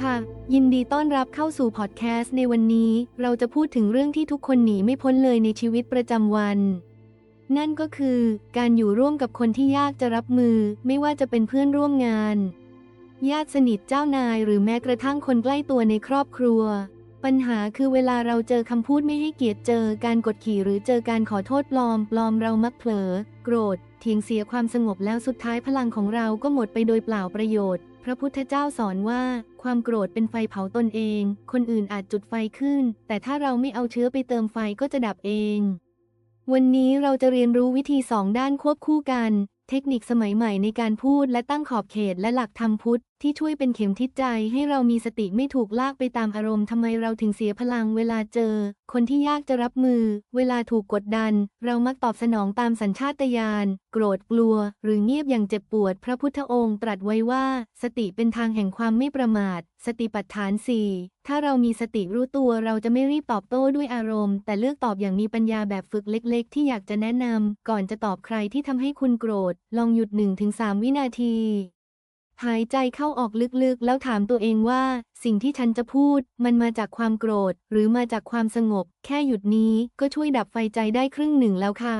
ค่ะ ยินดีต้อนรับเข้าสู่พอดแคสต์ในวันนี้ เราจะพูดถึงเรื่องที่ทุกคนหนีไม่พ้นเลยในชีวิตประจำวัน นั่นก็คือการอยู่ร่วมกับคนที่ยากจะรับมือ ไม่ว่าจะเป็นเพื่อนร่วมงาน ญาติสนิทเจ้านายหรือแม้กระทั่งคนใกล้ตัวในครอบครัว ปัญหาคือเวลาเราเจอคำพูดไม่ให้เกียรติเจอการกดขี่หรือเจอการขอโทษปลอม ปลอมเรามักเผลอ โกรธเถียงเสียความสงบแล้วสุดท้ายพลังของเราก็หมดไปโดยเปล่าประโยชน์ พระพุทธเจ้าสอนว่า ความโกรธเป็นไฟเผาตนเอง คนอื่นอาจจุดไฟขึ้น แต่ถ้าเราไม่เอาเชื้อไปเติมไฟก็จะดับเอง วันนี้เราจะเรียนรู้วิธีสองด้านควบคู่กัน เทคนิคสมัยใหม่ในการพูดและตั้งขอบเขตและหลักธรรมพุทธ ที่ช่วยเป็นเข็มทิศใจให้เรามีสติไม่ถูกลากไปตามอารมณ์ทำไมเราถึงเสียพลังเวลาเจอ คนที่ยากจะรับมือ เวลาถูกกดดัน เรามักตอบสนองตามสัญชาตญาณโกรธกลัว หรือเงียบอย่างเจ็บปวด พระพุทธองค์ตรัสไว้ว่า สติเป็นทางแห่งความไม่ประมาท สติปัฏฐานสี่ถ้าเรามีสติรู้ตัวเราจะไม่รีบตอบโต้ด้วยอารมณ์ แต่เลือกตอบอย่างมีปัญญาแบบฝึกเล็กๆ ที่อยากจะแนะนำก่อนจะตอบใครที่ทำให้คุณโกรธ ลองหยุด 1-3 วินาที หายใจเข้าออกลึกๆ แล้วถามตัวเองว่า สิ่งที่ฉันจะพูด มันมาจากความโกรธ หรือมาจากความสงบ แค่หยุดนี้ก็ช่วยดับไฟใจได้ครึ่งหนึ่งแล้วค่ะ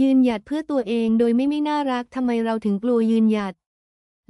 ยืนหยัดเพื่อตัวเองโดยไม่ไม่น่ารักทำไมเราถึงกลัวยืนหยัด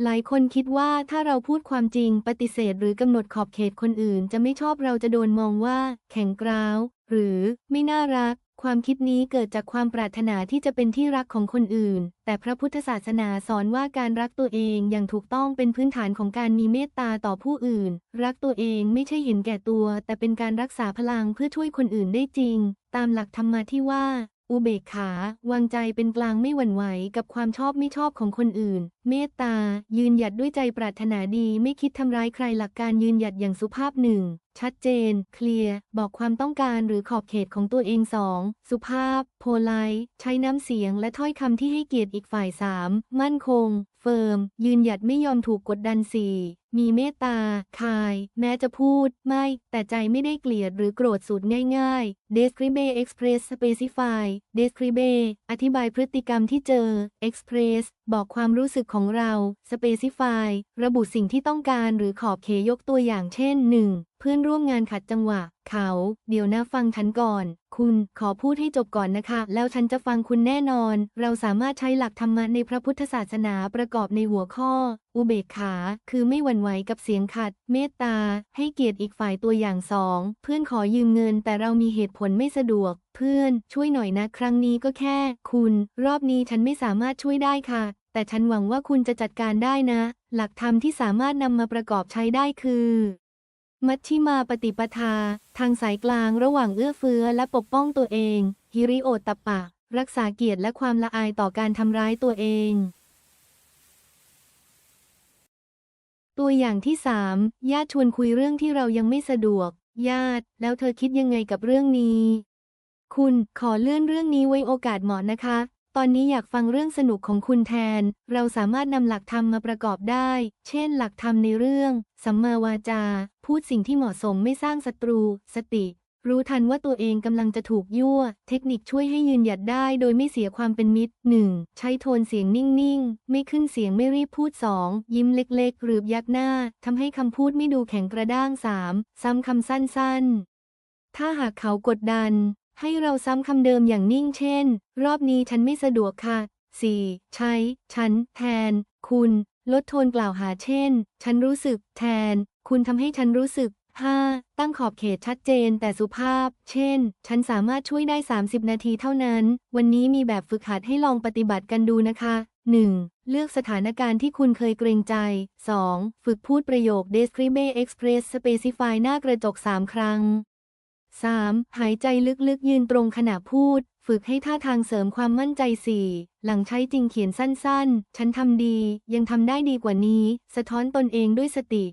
หลายคนคิดว่าถ้าเราพูดความจริงปฏิเสธหรือกำหนดขอบเขตคนอื่น จะไม่ชอบเราจะโดนมองว่า แข็งกร้าว หรือไม่น่ารัก ความคิดนี้เกิดจากความปรารถนาที่จะเป็นที่รักของคนอื่น แต่พระพุทธศาสนาสอนว่าการรักตัวเองอย่างถูกต้องเป็นพื้นฐานของการมีเมตตาต่อผู้อื่น รักตัวเองไม่ใช่เห็นแก่ตัว แต่เป็นการรักษาพลังเพื่อช่วยคนอื่นได้จริง ตามหลักธรรมะที่ว่าอุเบกขา วางใจเป็นกลางไม่หวั่นไหวกับความชอบไม่ชอบของคนอื่น เมตตา ยืนหยัดด้วยใจปรารถนาดีไม่คิดทำร้ายใครหลักการยืนหยัดอย่างสุภาพหนึ่งชัดเจน เคลียร์ บอกความต้องการหรือขอบเขตของตัวเองสองสุภาพ โพลายใช้น้ำเสียงและถ้อยคำที่ให้เกียรติอีกฝ่ายสามมั่นคง เฟิร์ม ยืนหยัดไม่ยอมถูกกดดันสี่มีเมตตา คาย แม้จะพูด ไม่ แต่ใจไม่ได้เกลียดหรือโกรธสูตรง่ายๆ describe express specify describe อธิบายพฤติกรรมที่เจอ express บอกความรู้สึกของเรา specify ระบุสิ่งที่ต้องการหรือขอบเขยยกตัวอย่างเช่น 1. เพื่อนร่วมงานขัดจังหวะ เขา เดี๋ยวนะฟังฉันก่อน คุณขอพูดให้จบก่อนนะคะ แล้วฉันจะฟังคุณแน่นอน เราสามารถใช้หลักธรรมะในพระพุทธศาสนาประกอบในหัวข้อ อุเบกขา คือไม่หวั่นไหวกับเสียงขัด เมตตา ให้เกียรติอีกฝ่ายตัวอย่างสอง เพื่อนขอยืมเงิน แต่เรามีเหตุผลไม่สะดวก เพื่อนช่วยหน่อยนะ ครั้งนี้ก็แค่ คุณ รอบนี้ฉันไม่สามารถช่วยได้ค่ะ แต่ฉันหวังว่าคุณจะจัดการได้นะ หลักธรรมที่สามารถนำมาประกอบใช้ได้คือ มัชชิมาปฏิปทา ทางสายกลางระหว่างเอื้อเฟื้อและปกป้องตัวเอง ฮิริโอตตปปะ รักษาเกียรติและความละอายต่อการทำร้ายตัวเอง ตัวอย่างที่สามญาติชวนคุยเรื่องที่เรายังไม่สะดวก ญาติ แล้วเธอคิดยังไงกับเรื่องนี้ คุณขอเลื่อนเรื่องนี้ไว้โอกาสเหมาะนะคะ ตอนนี้อยากฟังเรื่องสนุกของคุณแทน เราสามารถนำหลักธรรมมาประกอบได้ เช่น หลักธรรมในเรื่อง สัมมาวาจา พูดสิ่งที่เหมาะสมไม่สร้างศัตรู สติ รู้ทันว่าตัวเองกำลังจะถูกยั่ว เทคนิคช่วยให้ยืนหยัดได้โดยไม่เสียความเป็นมิตร 1. ใช้โทนเสียงนิ่งๆ ไม่ขึ้นเสียงไม่รีบพูด 2. ยิ้มเล็กๆ หรือยักหน้าทำให้คำพูดไม่ดูแข็งกระด้าง 3. ซ้ำคำสั้นๆ ถ้าหากเขากดดัน ให้เราซ้ำคำเดิมอย่างนิ่งเช่น รอบนี้ฉันไม่สะดวกค่ะ 4. ใช้ ฉัน แทน คุณ ลดโทนกล่าวหาเช่น ฉันรู้สึก แทน คุณทำให้ฉันรู้สึก 5. ตั้งขอบเขตชัดเจนแต่สุภาพ เช่น ฉันสามารถช่วยได้ 30 นาทีเท่านั้น วันนี้มีแบบฝึกหัดให้ลองปฏิบัติกันดูนะคะ 1. เลือกสถานการณ์ที่คุณเคยเกรงใจ 2. ฝึกพูดประโยค describe express specify หน้ากระจก 3 ครั้ง 3. หายใจลึกๆ ยืนตรงขณะพูด ฝึกให้ท่าทางเสริมความมั่นใจ 4. หลังใช้จริงเขียนสั้นๆ ฉันทำดี ยังทำได้ดีกว่านี้ สะท้อนตนเองด้วยสติ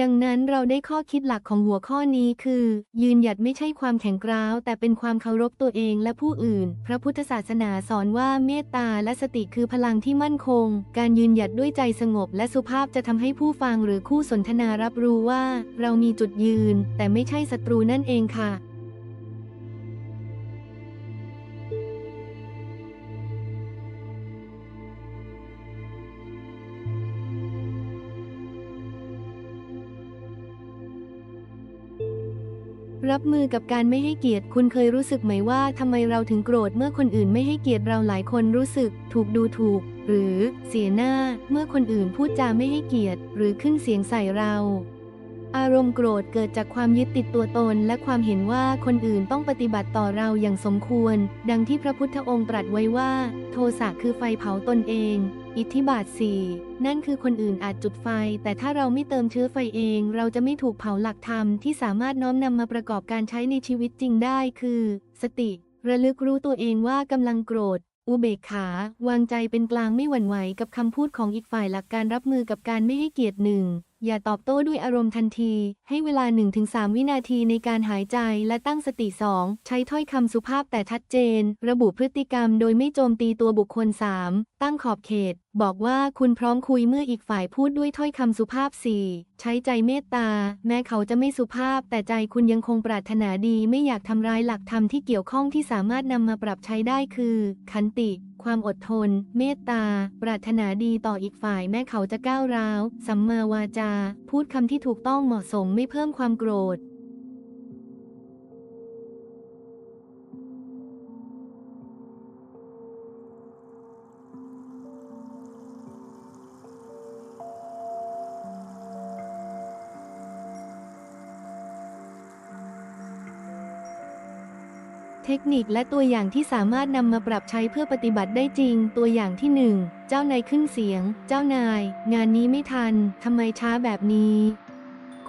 ดังนั้นเราได้ข้อคิดหลักของหัวข้อนี้คือ ยืนหยัดไม่ใช่ความแข็งกร้าว แต่เป็นความเคารพตัวเองและผู้อื่น พระพุทธศาสนาสอนว่าเมตตาและสติคือพลังที่มั่นคง การยืนหยัดด้วยใจสงบและสุภาพจะทำให้ผู้ฟังหรือคู่สนทนารับรู้ว่า เรามีจุดยืน แต่ไม่ใช่ศัตรูนั่นเองค่ะ รับมือกับการไม่ให้เกียรติ คุณเคยรู้สึกไหมว่าทำไมเราถึงโกรธเมื่อคนอื่นไม่ให้เกียรติเราหลายคนรู้สึก ถูกดูถูก หรือเสียหน้า เมื่อคนอื่นพูดจาไม่ให้เกียรติ หรือขึ้นเสียงใส่เรา อารมณ์โกรธเกิดจากความยึดติดตัวตน และความเห็นว่าคนอื่นต้องปฏิบัติต่อเราอย่างสมควร ดังที่พระพุทธองค์ตรัสไว้ว่า โทสะคือไฟเผาตนเอง อิทธิบาทสี่นั่นคือคนอื่นอาจจุดไฟ แต่ถ้าเราไม่เติมเชื้อไฟเอง เราจะไม่ถูกเผาหลักธรรมที่สามารถน้อมนำมาประกอบการใช้ในชีวิตจริงได้คือ สติ ระลึกรู้ตัวเองว่ากำลังโกรธ อุเบกขา วางใจเป็นกลางไม่หวั่นไหวกับคำพูดของอีกฝ่ายหลักการรับมือกับการไม่ให้เกียรติหนึ่ง อย่าตอบโต้ด้วยอารมณ์ทันที ให้เวลา 1-3 วินาทีในการหายใจและตั้งสติ 2 ใช้ถ้อยคำสุภาพแต่ชัดเจน ระบุพฤติกรรมโดยไม่โจมตีตัวบุคคล 3 ตั้งขอบเขต บอกว่าคุณพร้อมคุยเมื่ออีกฝ่ายพูดด้วยถ้อยคำสุภาพ 4 ใช้ใจเมตตา แม้เขาจะไม่สุภาพ แต่ใจคุณยังคงปรารถนาดี ไม่อยากทำร้ายหลักธรรมที่เกี่ยวข้องที่สามารถนำมาปรับใช้ได้คือ ขันติ ความอดทน เมตตา ปรารถนาดีต่ออีกฝ่ายแม้เขาจะก้าวร้าว สัมมาวาจา พูดคำที่ถูกต้องเหมาะสมไม่เพิ่มความโกรธ เทคนิคและตัวอย่างที่สามารถนำมาปรับใช้เพื่อปฏิบัติได้จริง ตัวอย่างที่หนึ่งเจ้านายขึ้นเสียง เจ้านาย งานนี้ไม่ทันทำไมช้าแบบนี้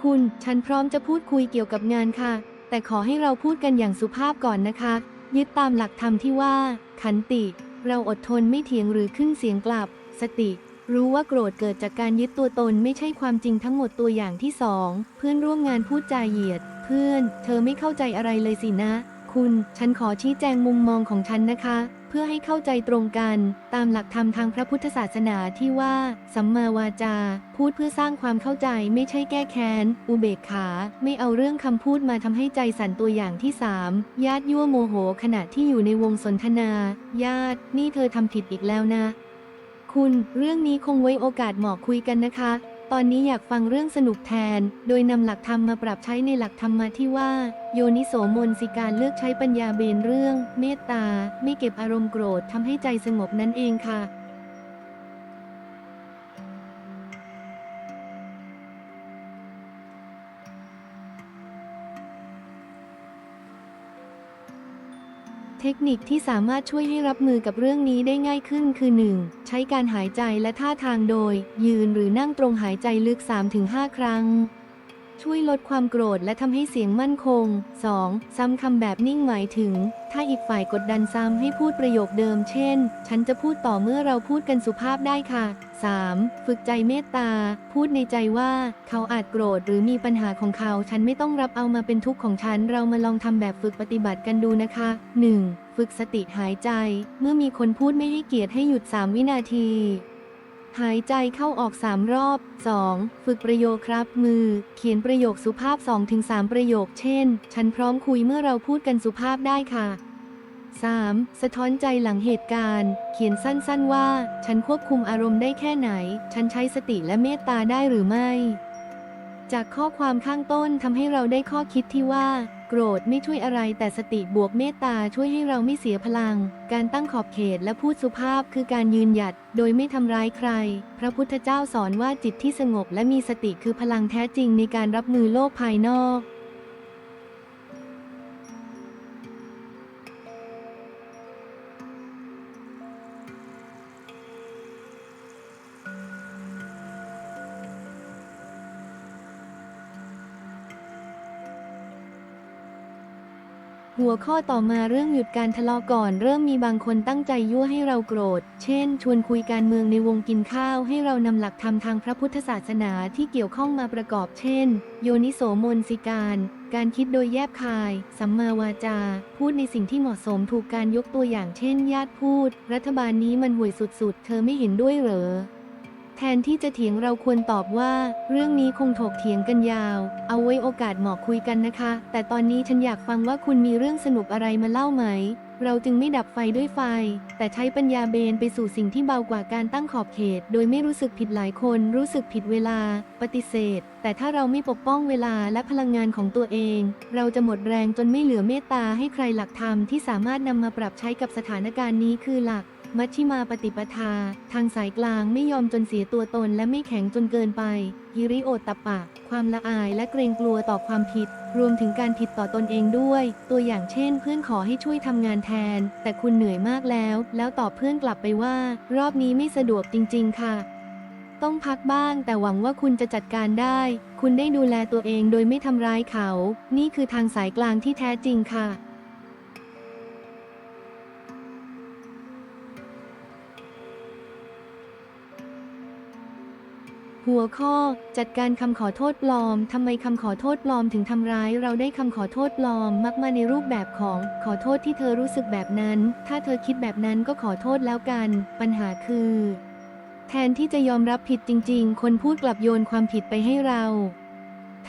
คุณ ฉันพร้อมจะพูดคุยเกี่ยวกับงานค่ะ แต่ขอให้เราพูดกันอย่างสุภาพก่อนนะคะ ยึดตามหลักธรรมที่ว่า ขันติ เราอดทนไม่เถียงหรือขึ้นเสียงกลับ สติรู้ว่าโกรธเกิดจากการยึดตัวตนไม่ใช่ความจริงทั้งหมดตัวอย่างที่สองเพื่อนร่วมงานพูดจาเหยียด เพื่อน เธอไม่เข้าใจอะไรเลยสินะ คุณ ฉันขอชี้แจงมุมมองของฉันนะคะ เพื่อให้เข้าใจตรงกัน ตามหลักธรรมทางพระพุทธศาสนาที่ว่า สัมมาวาจา พูดเพื่อสร้างความเข้าใจไม่ใช่แก้แค้น อุเบกขา ไม่เอาเรื่องคำพูดมาทำให้ใจสั่นตัวอย่างที่สามญาติยั่วโมโหขณะที่อยู่ในวงสนทนา ญาติ นี่เธอทำผิดอีกแล้วนะ คุณ เรื่องนี้คงไว้โอกาสเหมาะคุยกันนะคะ ตอนนี้อยากฟังเรื่องสนุกแทน โดยนำหลักธรรมมาปรับใช้ในหลักธรรมมาที่ว่า โยนิโสมนสิการเลือกใช้ปัญญาเบนเรื่อง เมตตา ไม่เก็บอารมณ์โกรธทำให้ใจสงบนั่นเองค่ะ เทคนิคที่สามารถช่วยให้รับมือกับเรื่องนี้ได้ง่ายขึ้นคือ 1. ใช้การหายใจและท่าทางโดย ยืนหรือนั่งตรงหายใจลึก 3-5 ครั้ง ช่วยลดความโกรธและทำให้เสียงมั่นคง 2. ซ้ำคำแบบนิ่งหมายถึง ถ้าอีกฝ่ายกดดันซ้ำให้พูดประโยคเดิม เช่น ฉันจะพูดต่อเมื่อเราพูดกันสุภาพได้ค่ะ 3. ฝึกใจเมตตา พูดในใจว่า เขาอาจโกรธหรือมีปัญหาของเขา ฉันไม่ต้องรับเอามาเป็นทุกข์ของฉัน เรามาลองทำแบบฝึกปฏิบัติกันดูนะคะ 1. ฝึกสติหายใจ เมื่อมีคนพูดไม่ให้เกียรติให้หยุด 3 วินาที หายใจเข้าออก3รอบ 2. ฝึกประโยคครับมือ เขียนประโยคสุภาพ 2-3 ประโยค เช่น ฉันพร้อมคุยเมื่อเราพูดกันสุภาพได้ค่ะ 3. สะท้อนใจหลังเหตุการณ์ เขียนสั้นๆว่า ฉันควบคุมอารมณ์ได้แค่ไหน ฉันใช้สติและเมตตาได้หรือไม่ จากข้อความข้างต้นทำให้เราได้ข้อคิดที่ว่า โกรธไม่ช่วยอะไรแต่สติบวกเมตตาช่วยให้เราไม่เสียพลัง การตั้งขอบเขตและพูดสุภาพคือการยืนหยัด โดยไม่ทำร้ายใคร พระพุทธเจ้าสอนว่าจิตที่สงบและมีสติคือพลังแท้จริงในการรับมือโลกภายนอก หัวข้อต่อมาเรื่องหยุดการทะเลาะก่อน เริ่มมีบางคนตั้งใจยั่วให้เราโกรธ เช่น ชวนคุยการเมืองในวงกินข้าวให้เรานำหลักธรรมทางพระพุทธศาสนาที่เกี่ยวข้องมาประกอบ เช่น โยนิโสมนสิการ การคิดโดยแยบคาย สัมมาวาจา พูดในสิ่งที่เหมาะสมถูกการยกตัวอย่างเช่น ญาติพูด รัฐบาลนี้มันห่วยสุดๆ เธอไม่เห็นด้วยเหรอ แทนที่จะเถียงเราควรตอบว่า เรื่องนี้คงถกเถียงกันยาว เอาไว้โอกาสเหมาะคุยกันนะคะ แต่ตอนนี้ฉันอยากฟังว่าคุณมีเรื่องสนุกอะไรมาเล่าไหม เราจึงไม่ดับไฟด้วยไฟ แต่ใช้ปัญญาเบนไปสู่สิ่งที่เบากว่าการตั้งขอบเขต โดยไม่รู้สึกผิดหลายคนรู้สึกผิดเวลา ปฏิเสธ แต่ถ้าเราไม่ปกป้องเวลาและพลังงานของตัวเอง เราจะหมดแรงจนไม่เหลือเมตตาให้ใครหลักธรรมที่สามารถนำมาปรับใช้กับสถานการณ์นี้คือหลัก มัชชิมาปฏิปทา ทางสายกลางไม่ยอมจนเสียตัวตนและไม่แข็งจนเกินไป ฮิริโอตตปปะ ความละอายและเกรงกลัวต่อความผิด รวมถึงการผิดต่อตนเองด้วย ตัวอย่างเช่น เพื่อนขอให้ช่วยทำงานแทน แต่คุณเหนื่อยมากแล้ว แล้วตอบเพื่อนกลับไปว่า รอบนี้ไม่สะดวกจริง ๆ ค่ะ ต้องพักบ้างแต่หวังว่าคุณจะจัดการได้ คุณได้ดูแลตัวเองโดยไม่ทำร้ายเขา นี่คือทางสายกลางที่แท้จริงค่ะ หัวข้อ จัดการคำขอโทษปลอม ทำไมคำขอโทษปลอมถึงทำร้าย เราได้คำขอโทษปลอม มักมาในรูปแบบของ ขอโทษที่เธอรู้สึกแบบนั้น ถ้าเธอคิดแบบนั้นก็ขอโทษแล้วกัน ปัญหาคือ แทนที่จะยอมรับผิดจริง ๆ คนพูดกลับโยนความผิดไปให้เรา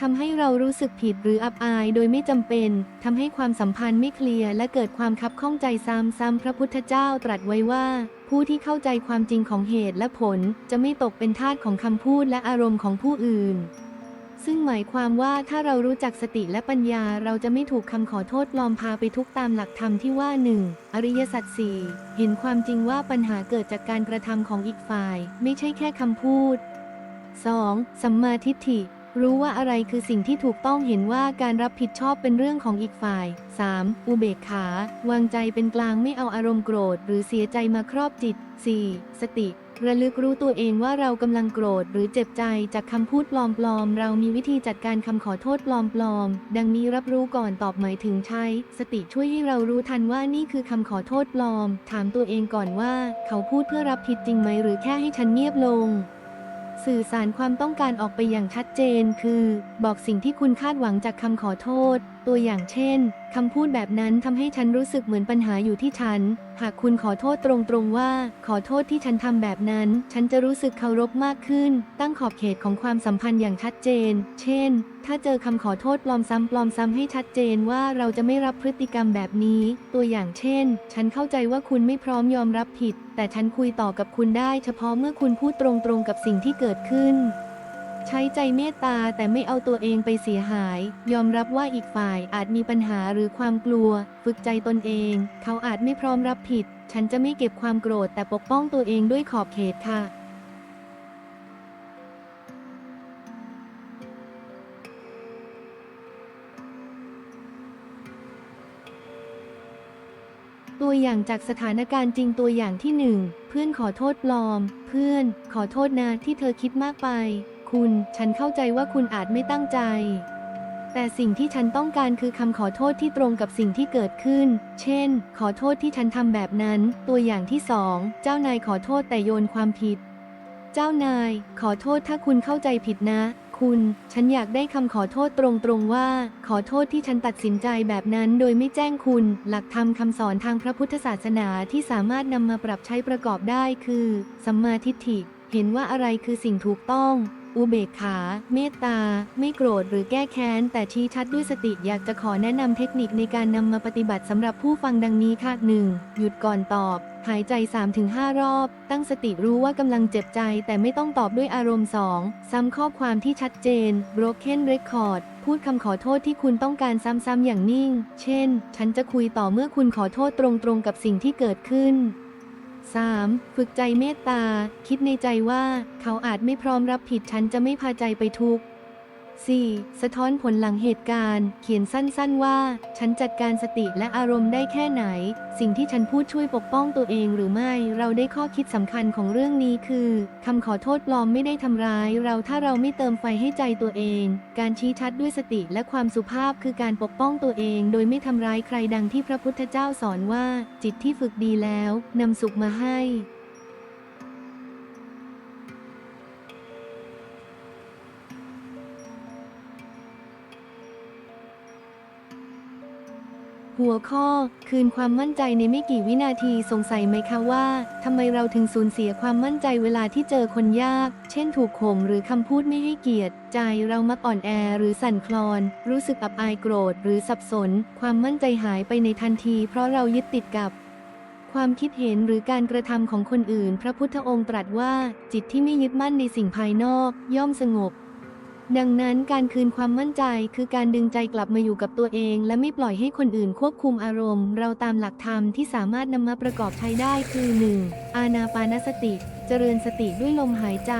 ทำให้เรารู้สึกผิดหรืออับอายโดยไม่จำเป็น ทำให้ความสัมพันธ์ไม่เคลียร์และเกิดความคับข้องใจซ้ำๆพระพุทธเจ้าตรัสไว้ว่า ผู้ที่เข้าใจความจริงของเหตุและผล จะไม่ตกเป็นทาสของคำพูดและอารมณ์ของผู้อื่น ซึ่งหมายความว่าถ้าเรารู้จักสติและปัญญาเราจะไม่ถูกคำขอโทษลอมพาไปทุกตามหลักธรรมที่ว่าหนึ่งอริยสัจสี่เห็นความจริงว่าปัญหาเกิดจากการกระทำของอีกฝ่าย ไม่ใช่แค่คำพูด 2. สัมมาทิฏฐิ รู้ว่าอะไรคือสิ่งที่ถูกต้องเห็นว่าการรับผิดชอบเป็นเรื่องของอีกฝ่าย 3. อุเบกขา วางใจเป็นกลางไม่เอาอารมณ์โกรธ หรือเสียใจมาครอบจิต 4. สติ ระลึกรู้ตัวเองว่าเรากำลังโกรธหรือเจ็บใจจากคำพูดปลอมๆ เรามีวิธีจัดการคำขอโทษปลอมๆ ดังนี้รับรู้ก่อนตอบหมายถึงใช้ สติช่วยให้เรารู้ทันว่านี่คือคำขอโทษปลอม ถามตัวเองก่อนว่า เขาพูดเพื่อรับผิดจริงไหมหรือแค่ให้ฉันเงียบลง สื่อสารความต้องการออกไปอย่างชัดเจน คือ บอกสิ่งที่คุณคาดหวังจากคำขอโทษ ตัวอย่างเช่นคำพูดแบบนั้นทำให้ฉันรู้สึกเหมือนปัญหาอยู่ที่ฉัน หากคุณขอโทษตรงๆว่า ขอโทษที่ฉันทำแบบนั้น ฉันจะรู้สึกเคารพมากขึ้น ตั้งขอบเขตของความสัมพันธ์อย่างชัดเจน เช่น ถ้าเจอคำขอโทษปลอมซ้ำปลอมซ้ำให้ชัดเจนว่าเราจะไม่รับพฤติกรรมแบบนี้ ตัวอย่างเช่น ฉันเข้าใจว่าคุณไม่พร้อมยอมรับผิด แต่ฉันคุยต่อกับคุณได้เฉพาะเมื่อคุณพูดตรงๆกับสิ่งที่เกิดขึ้น ช้ใจเมตตาแต่ไม่เอาตัวเองไปเสียหาย ยอมรับว่าอีกฝ่ายอาจมีปัญหาหรือความกลัว ฝึกใจตนเอง เขาอาจไม่พร้อมรับผิด ฉันจะไม่เก็บความโกรธแต่ปกป้องตัวเองด้วยขอบเขตค่ะ ตัวอย่างจากสถานการณ์จริงตัวอย่างที่หนึ่งเพื่อนขอโทษปลอม เพื่อน ขอโทษนะที่เธอคิดมากไป คุณ ฉันเข้าใจว่าคุณอาจไม่ตั้งใจ แต่สิ่งที่ฉันต้องการคือคำขอโทษที่ตรงกับสิ่งที่เกิดขึ้น เช่น ขอโทษที่ฉันทำแบบนั้น ตัวอย่างที่สองเจ้านายขอโทษแต่โยนความผิด เจ้านาย ขอโทษถ้าคุณเข้าใจผิดนะ คุณ ฉันอยากได้คำขอโทษตรงๆว่า ขอโทษที่ฉันตัดสินใจแบบนั้น โดยไม่แจ้งคุณ หลักธรรมคำสอนทางพระพุทธศาสนาที่สามารถนำมาปรับใช้ประกอบได้คือ สัมมาทิฏฐิเห็นว่าอะไรคือสิ่งถูกต้อง อุเบกขา เมตตา ไม่โกรธหรือแก้แค้น แต่ชี้ชัดด้วยสติอยากจะขอแนะนำเทคนิคในการนำมาปฏิบัติสำหรับผู้ฟังดังนี้ค่ะ 1. หยุดก่อนตอบ หายใจ 3-5 รอบ ตั้งสติรู้ว่ากำลังเจ็บใจ แต่ไม่ต้องตอบด้วยอารมณ์ 2. ซ้ำข้อความที่ชัดเจน broken record พูดคำขอโทษที่คุณต้องการซ้ำๆอย่างนิ่ง เช่น ฉันจะคุยต่อเมื่อคุณขอโทษตรงๆกับสิ่งที่เกิดขึ้น 3. ฝึกใจเมตตา คิดในใจว่า เขาอาจไม่พร้อมรับผิดฉันจะไม่พาใจไปทุกข์ 4. สะท้อนผลหลังเหตุการณ์ เขียนสั้นๆว่า ฉันจัดการสติและอารมณ์ได้แค่ไหน สิ่งที่ฉันพูดช่วยปกป้องตัวเองหรือไม่ เราได้ข้อคิดสำคัญของเรื่องนี้คือคำขอโทษปลอมไม่ได้ทำร้าย เราถ้าเราไม่เติมไฟให้ใจตัวเอง การชี้ชัดด้วยสติและความสุภาพคือการปกป้องตัวเอง โดยไม่ทำร้ายใครดังที่พระพุทธเจ้าสอนว่า จิตที่ฝึกดีแล้วนำสุขมาให้ หัวข้อ คืนความมั่นใจในไม่กี่วินาทีสงสัยไหมคะว่าทำไมเราถึงสูญเสียความมั่นใจเวลาที่เจอคนยาก เช่นถูกข่มหรือคำพูดไม่ให้เกียรติ ใจเรามักอ่อนแอหรือสั่นคลอน รู้สึกอับอายโกรธ หรือสับสน ความมั่นใจหายไปในทันที เพราะเรายึดติดกับความคิดเห็นหรือการกระทำของคนอื่น พระพุทธองค์ตรัสว่า จิตที่ไม่ยึดมั่นในสิ่งภายนอก ย่อมสงบ ดังนั้นการคืนความมั่นใจคือการดึงใจกลับมาอยู่กับตัวเอง และไม่ปล่อยให้คนอื่นควบคุมอารมณ์ เราตามหลักธรรมที่สามารถนำมาประกอบใช้ได้คือ 1. อานาปานสติ จริญสติด้วยลมหายใจ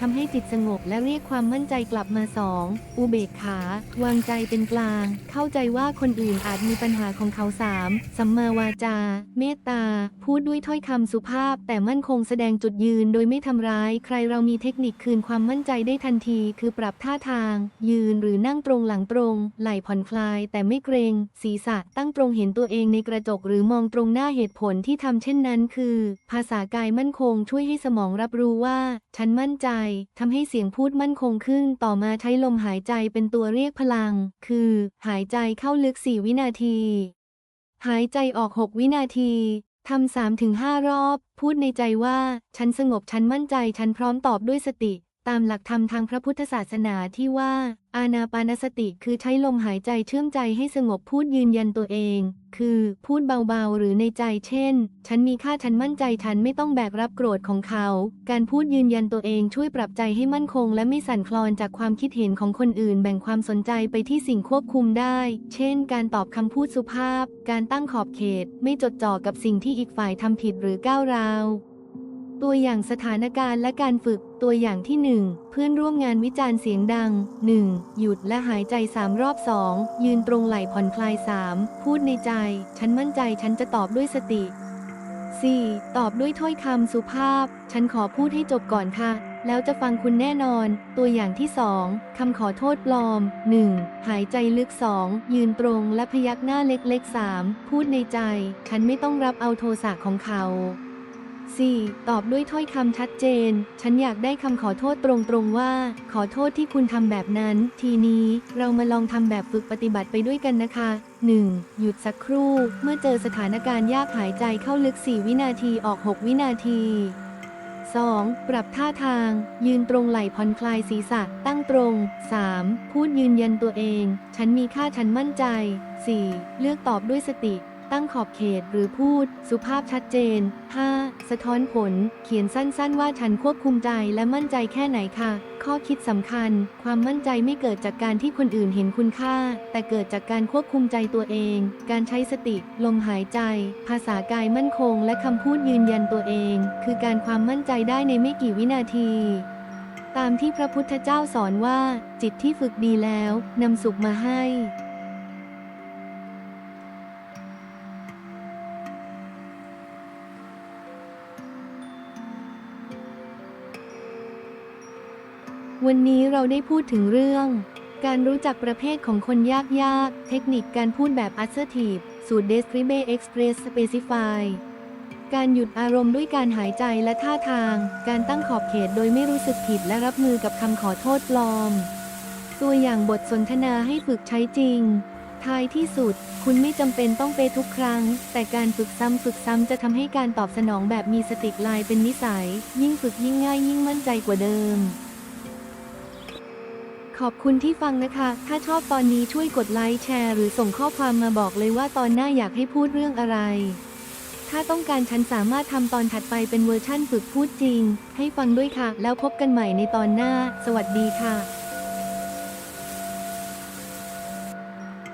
ทำให้จิตสงบและเรียกความมั่นใจกลับมา 2. อุเบกขาวางใจเป็นกลาง เข้าใจว่าคนอื่นอาจมีปัญหาของเขา 3. สัมมาวาจา เมตตา พูดด้วยถ้อยคำสุภาพ แต่มั่นคงแสดงจุดยืนโดยไม่ทำร้าย ใครเรามีเทคนิคคืนความมั่นใจได้ทันที คือปรับท่าทาง ยืนหรือนั่งตรงหลังตรง ไหล่ผ่อนคลาย แต่ไม่เกรง ศีรษะตั้งตรงเห็นตัวเองในกระจกหรือมองตรงหน้าเหตุผลที่ทำเช่นนั้น คือ ภาษากายมั่นคงช่วยให้สมมองรับรู้ว่า ฉันมั่นใจทำให้เสียงพูดมั่นคงขึ้น ต่อมาใช้ลมหายใจเป็นตัวเรียกพลัง คือ หายใจเข้าลึก4วินาที หายใจออก6วินาทีทำสามถึงห้ารอบ พูดในใจว่า ฉันสงบฉันมั่นใจ ฉันพร้อมตอบด้วยสติ ตามหลักธรรมทางพระพุทธศาสนาที่ว่า อานาปานสติคือใช้ลมหายใจเชื่อมใจให้สงบพูดยืนยันตัวเอง คือพูดเบาๆ หรือในใจเช่น ฉันมีค่าฉันมั่นใจฉันไม่ต้องแบกรับโกรธของเขา การพูดยืนยันตัวเองช่วยปรับใจให้มั่นคง และไม่สั่นคลอนจากความคิดเห็นของคนอื่น แบ่งความสนใจไปที่สิ่งควบคุมได้ เช่น การตอบคำพูดสุภาพ การตั้งขอบเขต ไม่จดจ่อกับสิ่งที่อีกฝ่ายทำผิดหรือก้าวร้าว ตัวอย่างสถานการณ์และการฝึก ตัวอย่างที่ 1 เพื่อนร่วมงานวิจารณ์เสียงดัง 1. หยุดและหายใจ 3 รอบ 2 ยืนตรงไหล่ผ่อนคลาย 3 พูดในใจ ฉันมั่นใจฉันจะตอบด้วยสติ 4. ตอบด้วยถ้อยคำสุภาพ ฉันขอพูดให้จบก่อนค่ะ แล้วจะฟังคุณแน่นอน ตัวอย่างที่ 2 คำขอโทษปลอม 1. หายใจลึก 2 ยืนตรงและพยักหน้าเล็กๆ 3 พูดในใจ ฉันไม่ต้องรับเอาโทสะของเขา 4. ตอบด้วยถ้อยคำชัดเจน ฉันอยากได้คำขอโทษตรงๆว่า ขอโทษที่คุณทำแบบนั้น ทีนี้เรามาลองทำแบบฝึกปฏิบัติไปด้วยกันนะคะ 1. หยุดสักครู่ เมื่อเจอสถานการณ์ยากหายใจเข้าลึก 4 วินาทีออก 6 วินาที 2. ปรับท่าทาง ยืนตรงไหล่ผ่อนคลายศีรษะ ตั้งตรง 3. พูดยืนยันตัวเอง ฉันมีค่าฉันมั่นใจ 4. เลือกตอบด้วยสติ ตั้งขอบเขตหรือพูด สุภาพชัดเจน 5. สะท้อนผล เขียนสั้นๆ ว่าฉันควบคุมใจและมั่นใจแค่ไหนค่ะ ข้อคิดสำคัญ ความมั่นใจไม่เกิดจากการที่คนอื่นเห็นคุณค่า แต่เกิดจากการควบคุมใจตัวเอง การใช้สติ ลมหายใจ ภาษากายมั่นคง และคำพูดยืนยันตัวเอง คือการความมั่นใจได้ในไม่กี่วินาทีตามที่พระพุทธเจ้าสอนว่า จิตที่ฝึกดีแล้ว นำสุขมาให้ วันนี้เราได้พูดถึงเรื่อง การรู้จักประเภทของคนยากๆ เทคนิคการพูดแบบ assertive สูตร Describe Express Specify การหยุดอารมณ์ด้วยการหายใจและท่าทาง การตั้งขอบเขตโดยไม่รู้สึกผิดและรับมือกับคำขอโทษปลอม ตัวอย่างบทสนทนาให้ฝึกใช้จริง ท้ายที่สุด คุณไม่จำเป็นต้องเปทุกครั้ง แต่การฝึกซ้ำฝึกซ้ำจะทำให้การตอบสนองแบบมีสติกลายเป็นนิสัย ยิ่งฝึกยิ่งง่ายยิ่งมั่นใจกว่าเดิม ขอบคุณที่ฟังนะคะ ถ้าชอบตอนนี้ช่วยกดไลค์แชร์หรือส่งข้อความมาบอกเลยว่าตอนหน้าอยากให้พูดเรื่องอะไร ถ้าต้องการฉันสามารถทำตอนถัดไปเป็นเวอร์ชั่นฝึกพูดจริง ให้ฟังด้วยค่ะ แล้วพบกันใหม่ในตอนหน้า สวัสดีค่ะ